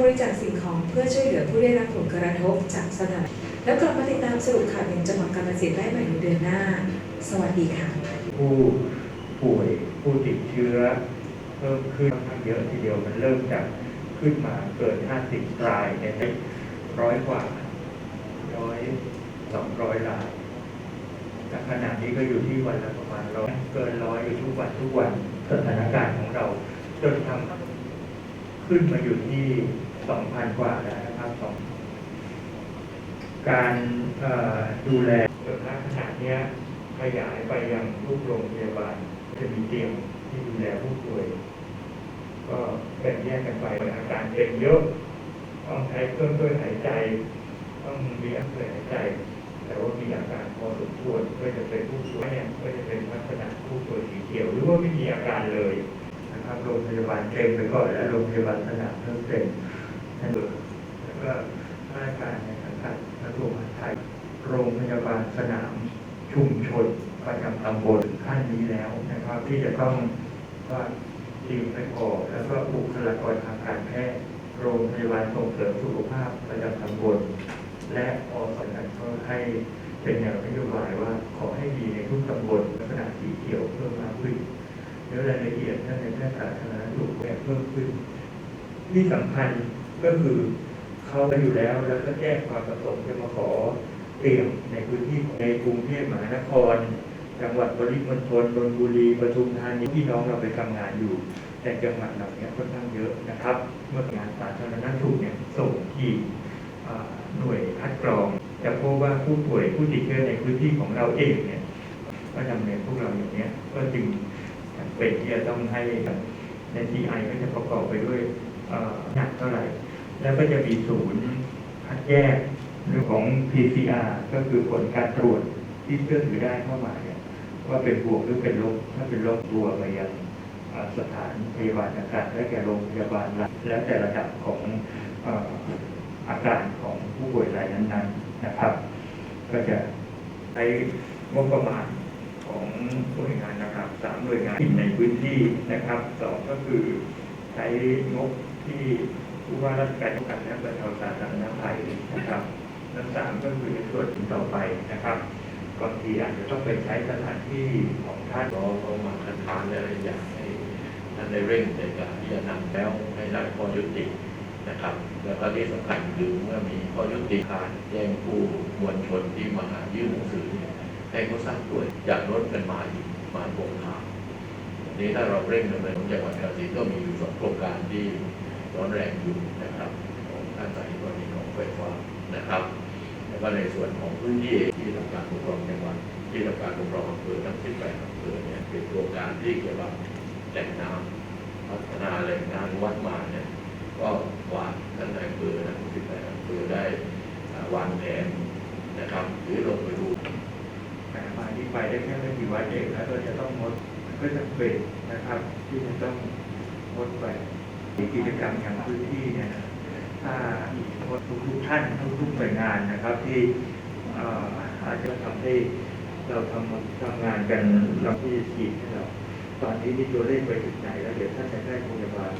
บริจาคสิ่งของเพื่อช่วยเหลือผู้ได้รับผลกระทบจากสถานแล้วกลับมาติดตามสรุปข่าวในจังหวัดกาฬสินธุ์ได้ใหม่ในเดือนหน้า สวัสดีค่ะ ผู้ป่วยผู้ติดเชื้อเพิ่มขึ้นค่อนข้างเยอะทีเดียวมันเริ่มจากขึ้นมาเกิน 50รายในร้อยกว่าร้อยสองร้อยรายแต่ขณะนี้ก็อยู่ที่วันละประมาณร้อยเกินร้อยอยู่ทุกวันทุกวันสถานการณ์ของเราจนทำ ขึ้นมาอยู่ที่สองพันกว่าแล้วนะครับสองการดูแลเกิดขนาดนี้ขยายไปยังทุกโรงพยาบาลจะมีเตียงที่ดูแลผู้ป่วย ก็แบ่งแยกกันไปอาการเป็นเยอะต้องใช้เครื่องช่วยหายใจ ต้องมีเครื่องช่วยหายใจ แต่ว่ามีอาการพอสมควรก็จะเป็นผู้ป่วยเนี่ยก็จะเป็นลักษณะผู้ป่วยสีเขียวหรือว่าไม่มีอาการเลยับโรงพยาบาลเต็มไปก่อนและโรงพยาบาลสนามเพิ่มเต็มนั่นเองแล้วก็มาตรการในสังกัดกระทรวงมหาดไทยโรงพยาบาลสนามชุมชนประจำตำบลขั้นนี้แล้วนะครับ ที่จะต้องว่าทีมไปพอแล้วก็บุคลากรทางการแพทย์โรงพยาบาลส่งเสริมสุขภาพประจำตำบลและอสนก็ให้เป็นแนวนโยบายว่าขอให้มีในทุกตำบลลักษณะสีเขียวเพิ่มมากขึ้น เนื้อรายละเอียดท่านในแพทย์สาธารณสุขแบบเพิ่มขึ้น ที่สำคัญก็คือเขาไปอยู่แล้วแล้วก็แจ้งความประสงค์จะมาขอเตียมในพื้นที่ในกรุงเทพมหานคร จังหวัดปริมณฑลนนทบุรีปทุมธานีพี่น้องเราไปทำงานอยู่แต่จังหวัดเหล่านี้ค่อนข้างเยอะนะครับ เมื่องานสาธารณสุขเนี่ยส่งทีมอ่หน่วยคัดกรองจะพบว่าผู้ป่วยผู้ติดเชื้อในพื้นที่ของเราเองเนี่ยก็จำเป็นพวกเราอย่างเนี้ยก็จึง เป็นที่จะต้องให้ใน TI ก็จะประกอบไปด้วยหนักเท่าไหร่ แล้วก็จะมีศูนย์คัดแยกเรื่องของ PCR ก็คือผลการตรวจที่เชื่อถือได้เข้ามาเนี่ยว่าเป็นบวกหรือเป็นลบถ้าเป็นลบบัวไปยังสถานพยาบาลต่างๆและแก่โรงพยาบาลแล้วแต่ระดับของเอ่ออาการของผู้ป่วยรายนั้นๆนะครับ ก็จะใช้งบประมาณ ของหน่วยงานนะครับสามหน่วยงานในพื้นที่นะครับสองก็คือใช้งบที่ผู้ว่าราชการจังหวัดและบรรเทาสาธารณภัยนะครับและสามก็คือในส่วนต่อไปนะครับบางทีอาจจะต้องไปใช้สถานที่ของท่านรอเขามาคัดค้านอะไรอย่างให้ท่านได้เร่งในการที่จะนำแล้วให้ได้ข้อยุตินะครับ แล้วก็ที่สำคัญคือเมื่อมีข้อยุติการแจ้งผู้มวลชนที่มายื่นหนังสือเนี่ย ให้เขาทราบด้วยอย่างลดกันมาอีกมาหกางนี้ถ้าเราเร่งดำเนินจังหวัดกาฬสินธุ์ก็มีอยู่สองโครงการที่ร้อนแรงอยู่นะครับของท่านสายกรณีของไฟฟ้านะครับแล้วก็ในส่วนของพื้นที่ที่ทำการปกครองจังหวัดที่ทำการปกครองอำเภอทั้ง18อำเภอเนี่ยเป็นโครงการที่เกี่ยวกับแหล่งน้ำพัฒนาแหล่งน้ำวัดมาเนี่ยก็วางท่านนายอำเภอทั้ง18อำเภอได้วางแผนนะครับหรือลงไปดู แต่มาที่ไปได้แค่ไม่กี่วันเองแล้วก็จะต้องงดก็จะเป็นนะครับ ที่จะต้องงดไปกิจกรรมอย่างพื้นที่เนี่ยถ้าทุกทุกท่านทุกๆหน่วยงานนะครับ ที่อาจจะทำให้เราทำทำงานกันเราที่ฉีดให้เราตอนนี้ที่ตัวเลขไปถึงไหนแล้วเดี๋ยวท่านจะได้พยาบาล